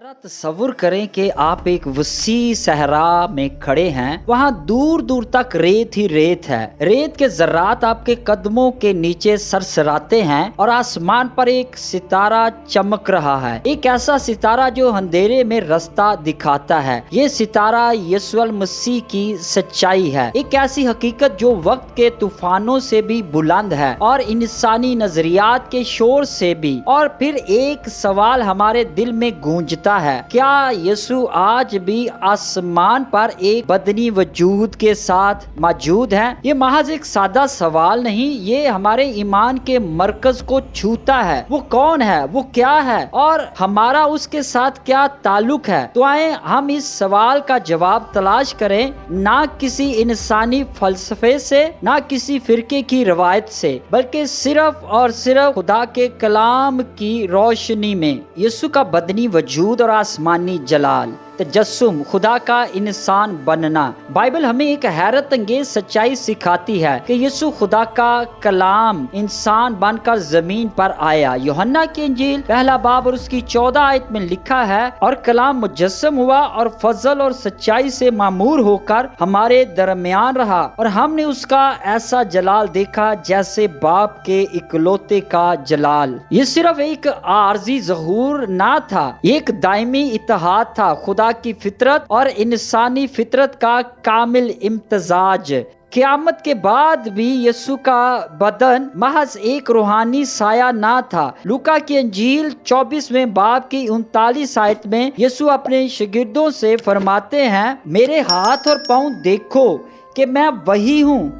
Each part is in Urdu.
ذرا تصور کریں کہ آپ ایک وسیع صحرا میں کھڑے ہیں۔ وہاں دور دور تک ریت ہی ریت ہے۔ ریت کے ذرات آپ کے قدموں کے نیچے سرسراتے ہیں اور آسمان پر ایک ستارہ چمک رہا ہے۔ ایک ایسا ستارہ جو اندھیرے میں رستہ دکھاتا ہے۔ یہ ستارہ یسوع المسیح کی سچائی ہے۔ ایک ایسی حقیقت جو وقت کے طوفانوں سے بھی بلند ہے اور انسانی نظریات کے شور سے بھی۔ اور پھر ایک سوال ہمارے دل میں گونجتا ہے۔ کیا یسو آج بھی آسمان پر ایک بدنی وجود کے ساتھ موجود ہے یہ محض ایک سادہ سوال نہیں، یہ ہمارے ایمان کے مرکز کو چھوتا ہے۔ وہ کون ہے؟ وہ کیا ہے؟ اور ہمارا اس کے ساتھ کیا تعلق ہے؟ تو آئیں ہم اس سوال کا جواب تلاش کریں، نہ کسی انسانی فلسفے سے، نہ کسی فرقے کی روایت سے، بلکہ صرف اور صرف خدا کے کلام کی روشنی میں۔ یسو کا بدنی وجود اور آسمانی جلال۔ تجسم، خدا کا انسان بننا۔ بائبل ہمیں ایک حیرت انگیز سچائی سکھاتی ہے کہ یسو خدا کا کلام انسان بن کر زمین پر آیا۔ یوہنا کی انجیل پہلا باب اور اس کی چودہ آیت میں لکھا ہے، اور کلام مجسم ہوا اور فضل اور سچائی سے معمور ہو کر ہمارے درمیان رہا۔ اور ہم نے اس کا ایسا جلال دیکھا جیسے باپ کے اکلوتے کا جلال۔ یہ صرف ایک عارضی ظہور نہ تھا، یہ ایک دائمی اتحاد تھا۔ خدا کی فطرت اور انسانی فطرت کا کامل امتزاج۔ قیامت کے بعد بھی یسو کا بدن محض ایک روحانی سایہ نہ تھا۔ لوکا کی انجیل چوبیسویں باب کی انتالیس آیت میں یسو اپنے شگردوں سے فرماتے ہیں، میرے ہاتھ اور پاؤں دیکھو کہ میں وہی ہوں۔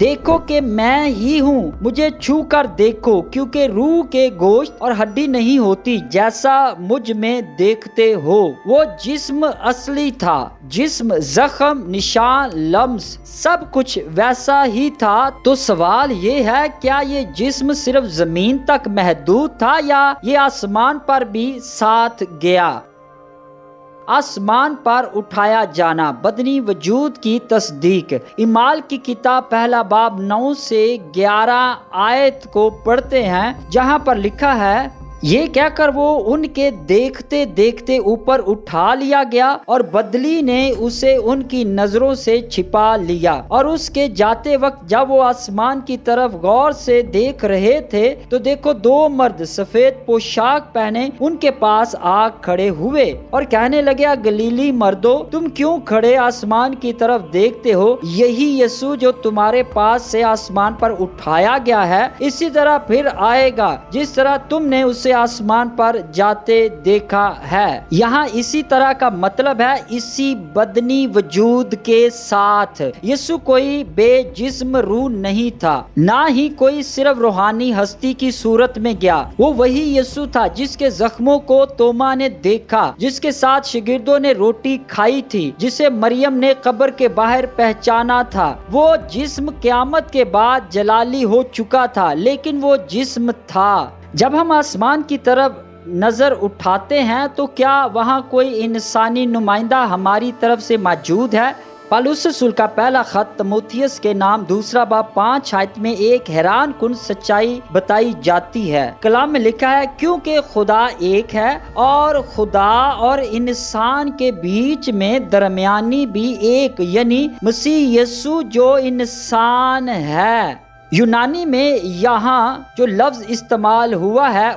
دیکھو کہ میں ہی ہوں، مجھے چھو کر دیکھو، کیونکہ روح کے گوشت اور ہڈی نہیں ہوتی جیسا مجھ میں دیکھتے ہو۔ وہ جسم اصلی تھا، جسم زخم، نشان، لمس، سب کچھ ویسا ہی تھا۔ تو سوال یہ ہے، کیا یہ جسم صرف زمین تک محدود تھا یا یہ آسمان پر بھی ساتھ گیا؟ آسمان پر اٹھایا جانا، بدنی وجود کی تصدیق۔ امال کی کتاب پہلا باب نو سے گیارہ آیت کو پڑھتے ہیں، جہاں پر لکھا ہے یہ کہہ کر وہ ان کے دیکھتے دیکھتے اوپر اٹھا لیا گیا اور بدلی نے اسے ان کی نظروں سے چھپا لیا اور اس کے جاتے وقت جب وہ آسمان کی طرف غور سے دیکھ رہے تھے تو دیکھو دو مرد سفید پوشاک پہنے ان کے پاس آ کھڑے ہوئے اور کہنے لگے گلیلی مردو، تم کیوں کھڑے آسمان کی طرف دیکھتے ہو؟ یہی یسو جو تمہارے پاس سے آسمان پر اٹھایا گیا ہے، اسی طرح پھر آئے گا، جس طرح تم نے اسے آسمان پر جاتے دیکھا ہے۔ یہاں اسی طرح کا مطلب ہے اسی بدنی وجود کے ساتھ۔ یسو کوئی بے جسم روح نہیں تھا، نہ ہی کوئی صرف روحانی ہستی کی صورت میں گیا۔ وہ وہی یسو تھا جس کے زخموں کو توما نے دیکھا، جس کے ساتھ شگردوں نے روٹی کھائی تھی، جسے مریم نے قبر کے باہر پہچانا تھا۔ وہ جسم قیامت کے بعد جلالی ہو چکا تھا، لیکن وہ جسم تھا۔ جب ہم آسمان کی طرف نظر اٹھاتے ہیں تو کیا وہاں کوئی انسانی نمائندہ ہماری طرف سے موجود ہے؟ پالوس رسول کا پہلا خط تموتھیس کے نام، دوسرا با پانچ، آیت میں ایک حیران کن سچائی بتائی جاتی ہے۔ کلام میں لکھا ہے، کیونکہ خدا ایک ہے اور خدا اور انسان کے بیچ میں درمیانی بھی ایک یعنی مسیح یسو جو انسان ہے۔ یونانی میں یہاں جو لفظ استعمال ہوا ہے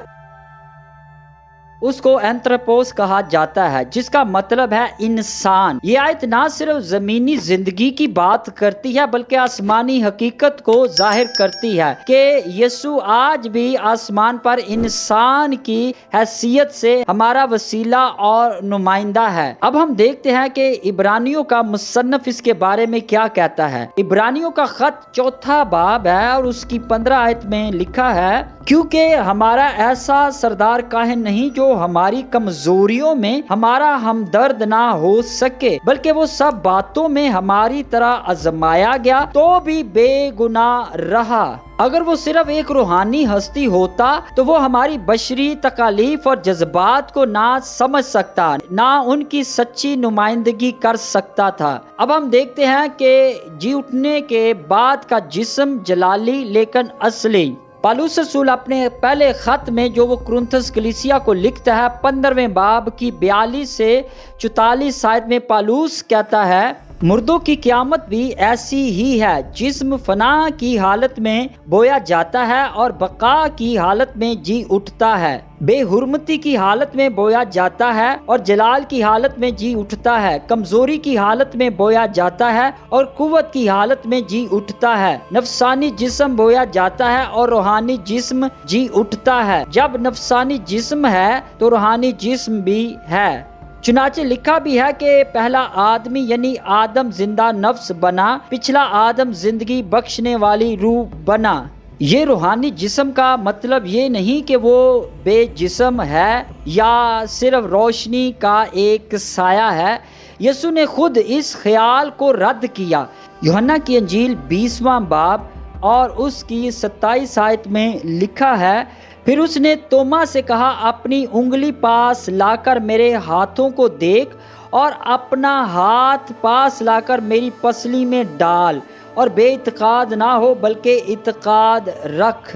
اس کو انترپوس کہا جاتا ہے، جس کا مطلب ہے انسان۔ یہ آیت نہ صرف زمینی زندگی کی بات کرتی ہے، بلکہ آسمانی حقیقت کو ظاہر کرتی ہے کہ یسو آج بھی آسمان پر انسان کی حیثیت سے ہمارا وسیلہ اور نمائندہ ہے۔ اب ہم دیکھتے ہیں کہ عبرانیوں کا مصنف اس کے بارے میں کیا کہتا ہے۔ عبرانیوں کا خط چوتھا باب ہے اور اس کی پندرہ آیت میں لکھا ہے کیونکہ ہمارا ایسا سردار کاہن نہیں جو ہماری کمزوریوں میں ہمارا ہمدرد نہ ہو سکے، بلکہ وہ سب باتوں میں ہماری طرح ازمایا گیا تو بھی بے گناہ رہا۔ اگر وہ صرف ایک روحانی ہستی ہوتا تو وہ ہماری بشری تکالیف اور جذبات کو نہ سمجھ سکتا، نہ ان کی سچی نمائندگی کر سکتا تھا۔ اب ہم دیکھتے ہیں کہ جی اٹھنے کے بعد کا جسم جلالی لیکن اصلی۔ پالوس رسول اپنے پہلے خط میں جو وہ کرنتھس کلیسیا کو لکھتا ہے پندرہویں باب کی بیالیس سے چوتالیس سائد میں پالوس کہتا ہے مردوں کی قیامت بھی ایسی ہی ہے۔ جسم فنا کی حالت میں بویا جاتا ہے اور بقا کی حالت میں جی اٹھتا ہے۔ بے حرمتی کی حالت میں بویا جاتا ہے اور جلال کی حالت میں جی اٹھتا ہے۔ کمزوری کی حالت میں بویا جاتا ہے اور قوت کی حالت میں جی اٹھتا ہے۔ نفسانی جسم بویا جاتا ہے اور روحانی جسم جی اٹھتا ہے۔ جب نفسانی جسم ہے تو روحانی جسم بھی ہے۔ چنانچہ لکھا بھی ہے کہ پہلا آدمی یعنی آدم زندہ نفس بنا، پچھلا آدم زندگی بخشنے والی روح بنا۔ یہ روحانی جسم کا مطلب یہ نہیں کہ وہ بے جسم ہے یا صرف روشنی کا ایک سایہ ہے۔ یسو نے خود اس خیال کو رد کیا۔ یوہنا کی انجیل بیسواں باب اور اس کی ستائیس آیت میں لکھا ہے پھر اس نے توما سے کہا، اپنی انگلی پاس لا کر میرے ہاتھوں کو دیکھ اور اپنا ہاتھ پاس لا کر میری پسلی میں ڈال اور بے اعتقاد نہ ہو بلکہ اعتقاد رکھ۔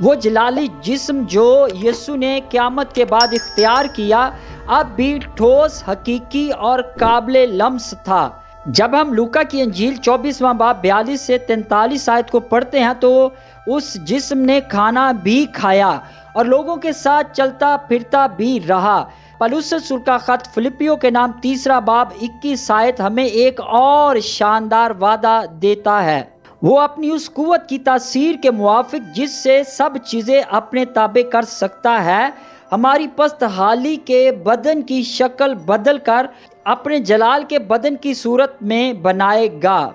وہ جلالی جسم جو یسو نے قیامت کے بعد اختیار کیا، اب بھی ٹھوس، حقیقی اور قابل لمس تھا۔ جب ہم لوکا کی انجیل چوبیسواں باپ بیالیس سے تینتالیس آیت کو پڑھتے ہیں تو اس جسم نے کھانا بھی کھایا اور لوگوں کے ساتھ چلتا پھرتا بھی رہا۔ پلوسر کا خط فلپیو کے نام تیسرا باب اکیس آیت ہمیں ایک اور شاندار وعدہ دیتا ہے۔ وہ اپنی اس قوت کی تاثیر کے موافق جس سے سب چیزیں اپنے تابع کر سکتا ہے، ہماری پست حالی کے بدن کی شکل بدل کر اپنے جلال کے بدن کی صورت میں بنائے گا۔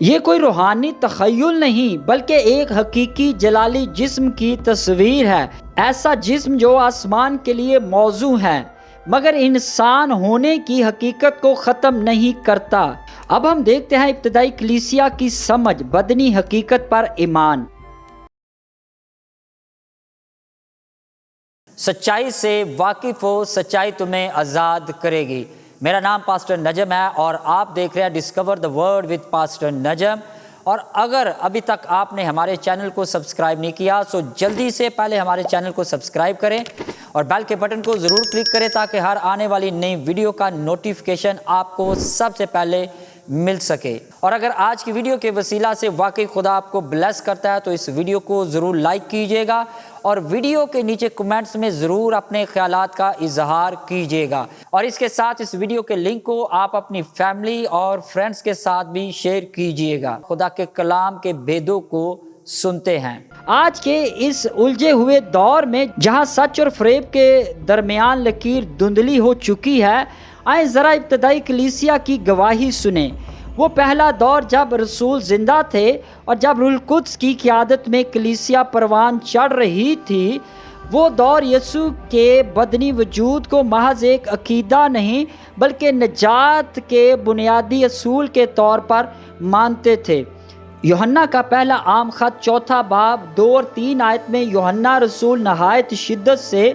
یہ کوئی روحانی تخیل نہیں، بلکہ ایک حقیقی جلالی جسم کی تصویر ہے۔ ایسا جسم جو آسمان کے لیے موضوع ہے، مگر انسان ہونے کی حقیقت کو ختم نہیں کرتا۔ اب ہم دیکھتے ہیں ابتدائی کلیسیا کی سمجھ، بدنی حقیقت پر ایمان۔ سچائی سے واقف ہو، سچائی تمہیں آزاد کرے گی۔ میرا نام پاسٹر نجم ہے اور آپ دیکھ رہے ہیں discover the word with pastor Najam. اور اگر ابھی تک آپ نے ہمارے چینل کو سبسکرائب نہیں کیا سو جلدی سے پہلے ہمارے چینل کو سبسکرائب کریں اور بیل کے بٹن کو ضرور کلک کریں تاکہ ہر آنے والی نئی ویڈیو کا نوٹیفیکیشن آپ کو سب سے پہلے مل سکے۔ اور اگر آج کی ویڈیو کے وسیلہ سے واقعی خدا آپ کو بلیس کرتا ہے، تو اس ویڈیو کو ضرور لائک کیجیے گا اور ویڈیو کے نیچے کمنٹس میں ضرور اپنے خیالات کا اظہار کیجیے گا۔ اور اس کے ساتھ اس ویڈیو کے لنک کو آپ اپنی فیملی اور فرینڈز کے ساتھ بھی شیئر کیجیے گا۔ خدا کے کلام کے بیدوں کو سنتے ہیں۔ آج کے اس الجھے ہوئے دور میں جہاں سچ اور فریب کے درمیان لکیر دندلی ہو چکی ہے آئیں ذرا ابتدائی کلیسیا کی گواہی سنیں۔ وہ پہلا دور جب رسول زندہ تھے اور جب رلقدس کی قیادت میں کلیسیا پروان چڑھ رہی تھی، وہ دور یسو کے بدنی وجود کو محض ایک عقیدہ نہیں بلکہ نجات کے بنیادی اصول کے طور پر مانتے تھے۔ یوہنا کا پہلا عام خط چوتھا باب دو اور تین آیت میں یوہنا رسول نہایت شدت سے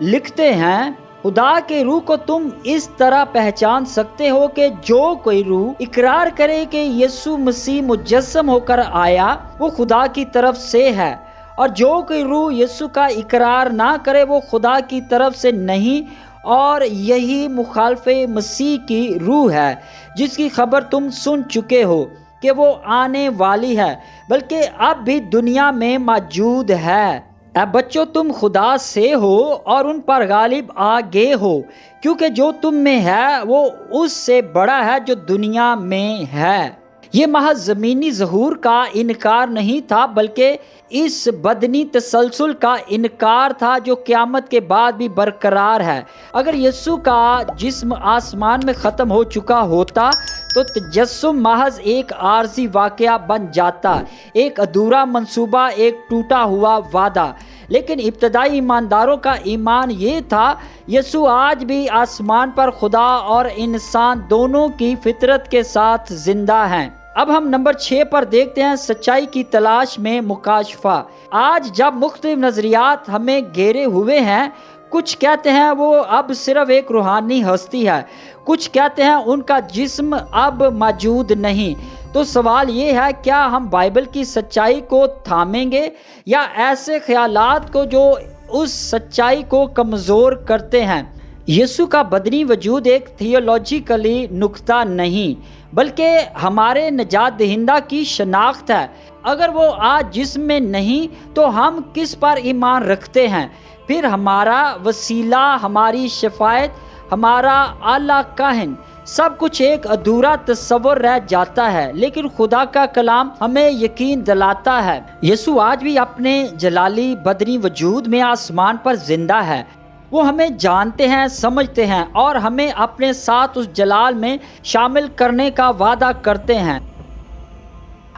لکھتے ہیں خدا کے روح کو تم اس طرح پہچان سکتے ہو کہ جو کوئی روح اقرار کرے کہ یسو مسیح مجسم ہو کر آیا، وہ خدا کی طرف سے ہے۔ اور جو کوئی روح یسو کا اقرار نہ کرے، وہ خدا کی طرف سے نہیں۔ اور یہی مخالف مسیح کی روح ہے، جس کی خبر تم سن چکے ہو کہ وہ آنے والی ہے، بلکہ اب بھی دنیا میں موجود ہے۔ اے بچوں، تم خدا سے ہو اور ان پر غالب آگے ہو، کیونکہ جو تم میں ہے، وہ اس سے بڑا ہے جو دنیا میں ہے۔ یہ محض زمینی ظہور کا انکار نہیں تھا، بلکہ اس بدنی تسلسل کا انکار تھا جو قیامت کے بعد بھی برقرار ہے۔ اگر یسو کا جسم آسمان میں ختم ہو چکا ہوتا تو تجسم محض ایک عارضی واقعہ بن جاتا۔ ایک ادھورا منصوبہ، ایک ٹوٹا ہوا وعدہ۔ لیکن ابتدائی ایمانداروں کا ایمان یہ تھا، یسو آج بھی آسمان پر خدا اور انسان دونوں کی فطرت کے ساتھ زندہ ہیں۔ اب ہم نمبر چھ پر دیکھتے ہیں سچائی کی تلاش میں مکاشفہ۔ آج جب مختلف نظریات ہمیں گھیرے ہوئے ہیں کچھ کہتے ہیں وہ اب صرف ایک روحانی ہستی ہے۔ کچھ کہتے ہیں ان کا جسم اب موجود نہیں۔ تو سوال یہ ہے، کیا ہم بائبل کی سچائی کو تھامیں گے یا ایسے خیالات کو جو اس سچائی کو کمزور کرتے ہیں؟ یسو کا بدنی وجود ایک تھیولوجیکلی نقطہ نہیں، بلکہ ہمارے نجات دہندہ کی شناخت ہے۔ اگر وہ آج جسم میں نہیں، تو ہم کس پر ایمان رکھتے ہیں؟ پھر ہمارا وسیلہ، ہماری شفایت، ہمارا اعلیٰ کاہن، سب کچھ ایک ادھورا تصور رہ جاتا ہے، لیکن خدا کا کلام ہمیں یقین دلاتا ہے۔ یسو آج بھی اپنے جلالی بدنی وجود میں آسمان پر زندہ ہے۔ وہ ہمیں جانتے ہیں، سمجھتے ہیں اور ہمیں اپنے ساتھ اس جلال میں شامل کرنے کا وعدہ کرتے ہیں۔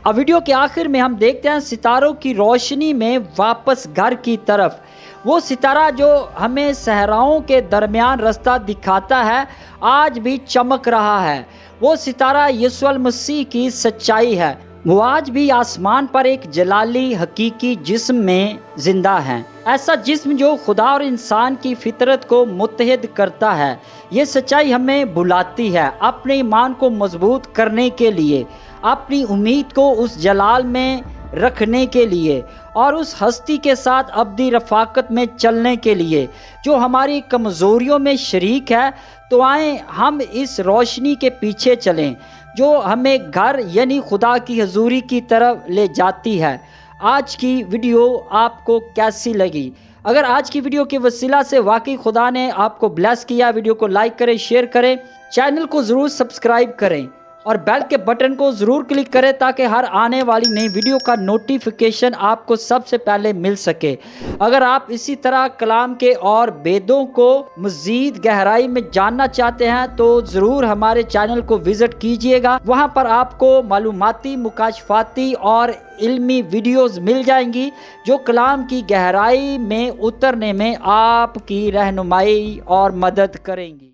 اب ویڈیو کے آخر میں ہم دیکھتے ہیں ستاروں کی روشنی میں واپس گھر کی طرف۔ وہ ستارہ جو ہمیں صحراؤں کے درمیان رستہ دکھاتا ہے، آج بھی چمک رہا ہے۔ وہ ستارہ یسو المسیح کی سچائی ہے۔ وہ آج بھی آسمان پر ایک جلالی حقیقی جسم میں زندہ ہیں ایسا جسم جو خدا اور انسان کی فطرت کو متحد کرتا ہے۔ یہ سچائی ہمیں بلاتی ہے اپنے ایمان کو مضبوط کرنے کے لیے۔ اپنی امید کو اس جلال میں رکھنے کے لیے اور اس ہستی کے ساتھ ابدی رفاقت میں چلنے کے لیے جو ہماری کمزوریوں میں شریک ہے، تو آئیں ہم اس روشنی کے پیچھے چلیں جو ہمیں گھر یعنی خدا کی حضوری کی طرف لے جاتی ہے۔ آج کی ویڈیو آپ کو کیسی لگی؟ اگر آج کی ویڈیو کے وسیلہ سے واقعی خدا نے آپ کو بلیس کیا، ویڈیو کو لائک کریں شیئر کریں، چینل کو ضرور سبسکرائب کریں۔ اور بیل کے بٹن کو ضرور کلک کریں تاکہ ہر آنے والی نئی ویڈیو کا نوٹیفیکیشن آپ کو سب سے پہلے مل سکے۔ اگر آپ اسی طرح کلام کے اور بیدوں کو مزید گہرائی میں جاننا چاہتے ہیں تو ضرور ہمارے چینل کو وزٹ کیجیے گا۔ وہاں پر آپ کو معلوماتی، مکاشفاتی اور علمی ویڈیوز مل جائیں گی جو کلام کی گہرائی میں، اترنے میں آپ کی رہنمائی اور مدد کریں گی۔